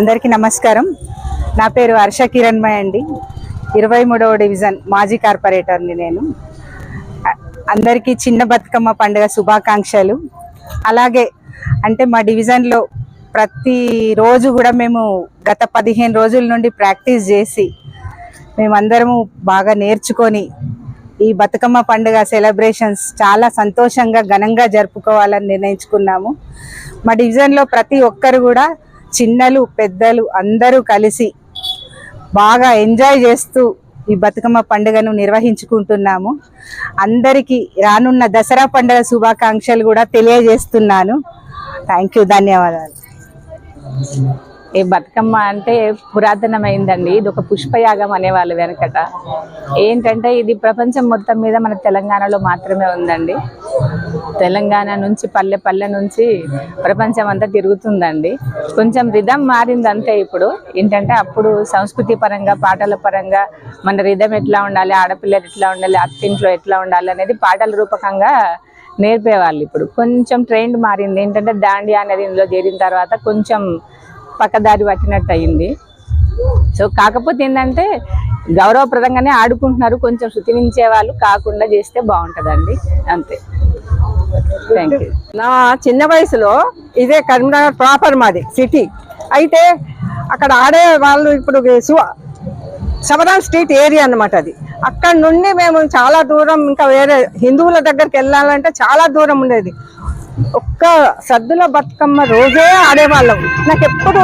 అందరికీ నమస్కారం. నా పేరు హర్ష కిరణ్మయ్ అండి. ఇరవై మూడవ డివిజన్ మాజీ కార్పొరేటర్ని నేను. అందరికీ చిన్న బతుకమ్మ పండుగ శుభాకాంక్షలు. అలాగే అంటే మా డివిజన్లో ప్రతి రోజు కూడా మేము గత పదిహేను రోజుల నుండి ప్రాక్టీస్ చేసి మేమందరము బాగా నేర్చుకొని ఈ బతుకమ్మ పండుగ సెలబ్రేషన్స్ చాలా సంతోషంగా ఘనంగా జరుపుకోవాలని నిర్ణయించుకున్నాము. మా డివిజన్లో ప్రతి ఒక్కరు కూడా చిన్నలు పెద్దలు అందరూ కలిసి బాగా ఎంజాయ్ చేస్తూ ఈ బతుకమ్మ పండుగను నిర్వహించుకుంటున్నాము. అందరికీ రానున్న దసరా పండుగ శుభాకాంక్షలు కూడా తెలియజేస్తున్నాను. థ్యాంక్ యూ ధన్యవాదాలు. ఈ బతుకమ్మ అంటే పురాతనమైందండి. ఇది ఒక పుష్పయాగం అనేవాళ్ళు వెనకట. ఏంటంటే ఇది ప్రపంచం మొత్తం మీద మన తెలంగాణలో మాత్రమే ఉందండి. తెలంగాణ నుంచి పల్లె పల్లె నుంచి ప్రపంచం అంతా తిరుగుతుందండి. కొంచెం రిధం మారింది అంతే ఇప్పుడు. ఏంటంటే అప్పుడు సంస్కృతి పరంగా పాటల పరంగా మన రిధం ఎట్లా ఉండాలి ఆడపిల్లలు ఎట్లా ఉండాలి అత్తింట్లో ఎట్లా ఉండాలి అనేది పాటల రూపకంగా నేర్పేవాళ్ళు ఇప్పుడు. కొంచెం ట్రెండ్ మారింది. ఏంటంటే దాండియా అనేది ఇందులో చేరిన తర్వాత కొంచెం పక్కదారి పట్టినట్టు అయింది సో కాకపోతే ఏంటంటే గౌరవప్రదంగానే ఆడుకుంటున్నారు. కొంచెం శృతినించే వాళ్ళు కాకుండా చేస్తే బాగుంటుందండి. అంతే. థ్యాంక్ యూ నా చిన్న వయసులో ఇదే కరీంనగర్ ప్రాపర్ మాది సిటీ అయితే అక్కడ ఆడే వాళ్ళు ఇప్పుడు శబరాన్ స్ట్రీట్ ఏరియా అన్నమాట అది. అక్కడ నుండి మేము చాలా దూరం ఇంకా వేరే హిందువుల దగ్గరికి వెళ్ళాలంటే చాలా దూరం ఉండేది. ఒక్క సద్దుల బతుకమ్మ రోజే ఆడేవాళ్ళం. నాకు ఎప్పుడు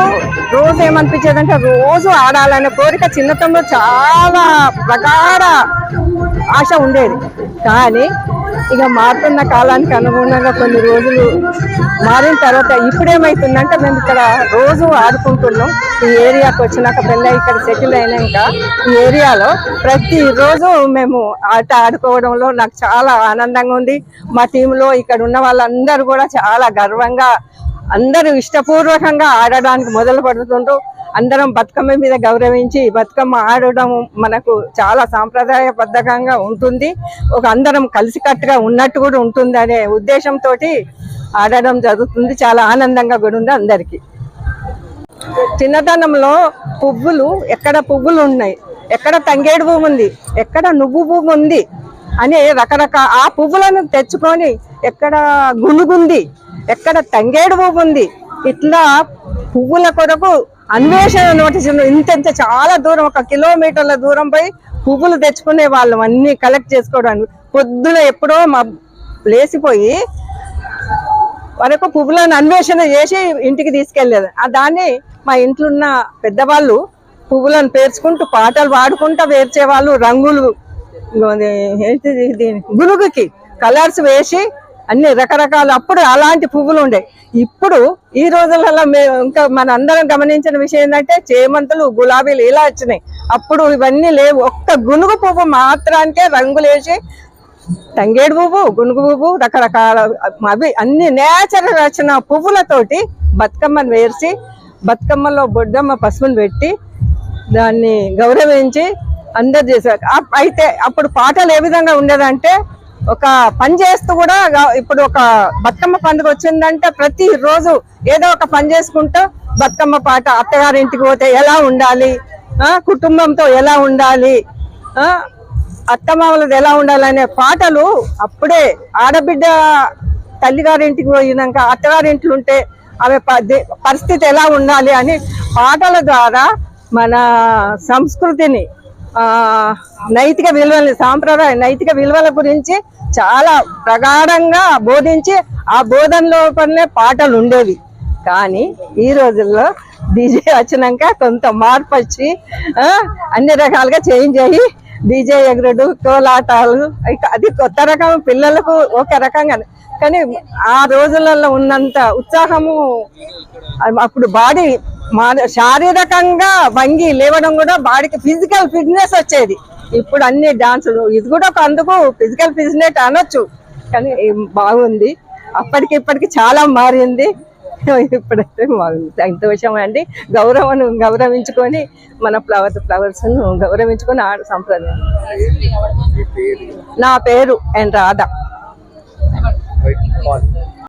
రోజు ఏమనిపించేది అంటే రోజు ఆడాలనే కోరిక చిన్నతంలో చాలా ప్రగాఢ ఆశ ఉండేది. కానీ ఇక మారుతున్న కాలానికి అనుగుణంగా కొన్ని రోజులు మారిన తర్వాత ఇప్పుడేమవుతుందంటే మేము ఇక్కడ రోజు ఆడుకుంటున్నాం. ఈ ఏరియాకి వచ్చినాక పెళ్ళి ఇక్కడ సెటిల్ అయినాక ఈ ఏరియాలో ప్రతిరోజు మేము ఆట ఆడుకోవడంలో నాకు చాలా ఆనందంగా ఉంది. మా టీంలో ఇక్కడ ఉన్న వాళ్ళందరూ కూడా చాలా గర్వంగా అందరూ ఇష్టపూర్వకంగా ఆడడానికి మొదలు పడుతుండ్రు అందరం బతుకమ్మ మీద గౌరవించి బతుకమ్మ ఆడడం మనకు చాలా సాంప్రదాయబద్ధకంగా ఉంటుంది. ఒక అందరం కలిసికట్టుగా ఉన్నట్టు కూడా ఉంటుంది అనే ఉద్దేశంతో ఆడడం జరుగుతుంది. చాలా ఆనందంగా కూడా ఉంది అందరికీ. చిన్నతనంలో పువ్వులు ఎక్కడ పువ్వులు ఉన్నాయి? ఎక్కడ తంగేడు భూమి ఉంది? ఎక్కడ నువ్వు భూమి ఉంది? అని రకరకాల ఆ పువ్వులను తెచ్చుకొని ఎక్కడ గునుగుంది? ఎక్కడ తంగేడు పువ్వు ఉంది. ఇట్లా పువ్వుల కొరకు అన్వేషణ నోటీసులు ఇంత ఇంత చాలా దూరం ఒక కిలోమీటర్ల దూరం పోయి పువ్వులు తెచ్చుకునే వాళ్ళం. అన్ని కలెక్ట్ చేసుకోవడానికి. పొద్దున ఎప్పుడో మా లేసిపోయి వరకు పువ్వులను అన్వేషణ చేసి ఇంటికి తీసుకెళ్ళేదు దాన్ని మా ఇంట్లో ఉన్న పెద్దవాళ్ళు పువ్వులను పేర్చుకుంటూ పాటలు పాడుకుంటూ పేర్చేవాళ్ళు రంగులు ఇది గునుగుకి కలర్స్ వేసి అన్ని రకరకాల అప్పుడు అలాంటి పువ్వులు ఉండే. ఇప్పుడు ఈ రోజులలో మేము ఇంకా మన అందరం గమనించిన విషయం ఏంటంటే చేమంతులు గులాబీలు ఇలా వచ్చినాయి. అప్పుడు ఇవన్నీ లేవు. ఒక్క గునుగు పువ్వు మాత్రానికే రంగులు వేసి తంగేడు పువ్వు గునుగు పువ్వు రకరకాల అవి అన్ని నేచురల్ వచ్చిన పువ్వులతోటి బతుకమ్మను వేర్చి బతుకమ్మలో బొడ్డమ్మ పసుపుని పెట్టి దాన్ని గౌరవించి అందరు చేశారు అప్- అయితే అప్పుడు పాటలు ఏ విధంగా ఉండేదంటే ఒక పని చేస్తూ కూడా ఇప్పుడు ఒక బతుకమ్మ పండుగ వచ్చిందంటే ప్రతి రోజు ఏదో ఒక పని చేసుకుంటూ బతుకమ్మ పాట అత్తగారింటికి పోతే ఎలా ఉండాలి? కుటుంబంతో ఎలా ఉండాలి? అత్తమామలది ఎలా ఉండాలనే పాటలు అప్పుడే ఆడబిడ్డ తల్లిగారింటికి పోయినాక అత్తగారింట్లో ఉంటే ఆమె ప- పరిస్థితి ఎలా ఉండాలి అని పాటల ద్వారా మన సంస్కృతిని నైతిక విలువలు సాంప్రదాయ నైతిక విలువల గురించి చాలా ప్రగాఢంగా బోధించి ఆ బోధన లోపలనే పాటలు ఉండేవి. కానీ ఈ రోజుల్లో డీజే వచ్చినాక కొంత మార్పు వచ్చి అన్ని రకాలుగా చేంజ్ అయ్యి డీజే ఎగురుడు కోలాటాలు అది కొత్త రకం పిల్లలకు ఒక రకంగా కానీ ఆ రోజులలో ఉన్నంత ఉత్సాహము అప్పుడు బాడీ శారీరకంగా వంగి లేవడం కూడా బాడీకి ఫిజికల్ ఫిట్నెస్ వచ్చేది. ఇప్పుడు అన్ని డాన్సులు ఇది కూడా ఒక అందుకు ఫిజికల్ ఫిట్నెస్ అనొచ్చు. కానీ బాగుంది. అప్పటికి ఇప్పటికి చాలా మారింది. ఇప్పుడైతే బాగుంది సంతోషం అండి. గౌరవం గౌరవించుకొని మన ఫ్లవర్ ఫ్లవర్స్ గౌరవించుకొని ఆడ సంప్రదాయం. నా పేరు ఎన్ రాధా.